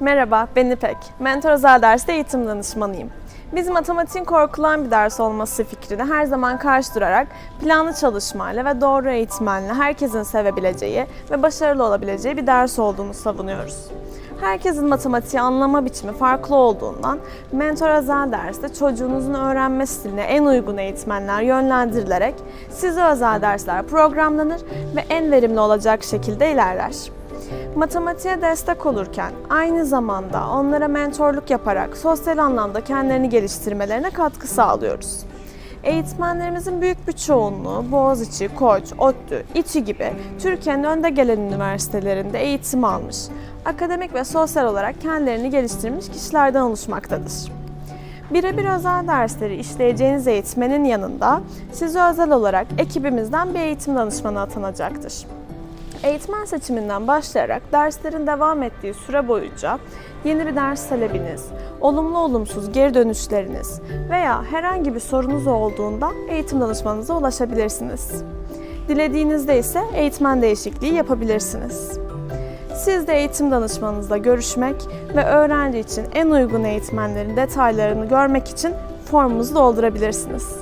Merhaba, ben İpek. Mentor özel derste eğitim danışmanıyım. Biz matematiğin korkulan bir ders olması fikrini her zaman karşı durarak planlı çalışmayla ve doğru eğitmenle herkesin sevebileceği ve başarılı olabileceği bir ders olduğunu savunuyoruz. Herkesin matematiği anlama biçimi farklı olduğundan mentor özel derste çocuğunuzun öğrenme stiline en uygun eğitmenler yönlendirilerek size özel dersler programlanır ve en verimli olacak şekilde ilerler. Matematiğe destek olurken aynı zamanda onlara mentorluk yaparak sosyal anlamda kendilerini geliştirmelerine katkı sağlıyoruz. Eğitmenlerimizin büyük bir çoğunluğu Boğaziçi, Koç, ODTÜ, İTÜ gibi Türkiye'nin önde gelen üniversitelerinde eğitim almış, akademik ve sosyal olarak kendilerini geliştirmiş kişilerden oluşmaktadır. Birebir özel dersleri işleyeceğiniz eğitmenin yanında size özel olarak ekibimizden bir eğitim danışmanı atanacaktır. Eğitmen seçiminden başlayarak derslerin devam ettiği süre boyunca yeni bir ders talebiniz, olumlu olumsuz geri dönüşleriniz veya herhangi bir sorunuz olduğunda eğitim danışmanınıza ulaşabilirsiniz. Dilediğinizde ise eğitmen değişikliği yapabilirsiniz. Siz de eğitim danışmanınızla görüşmek ve öğrenci için en uygun eğitmenlerin detaylarını görmek için formumuzu doldurabilirsiniz.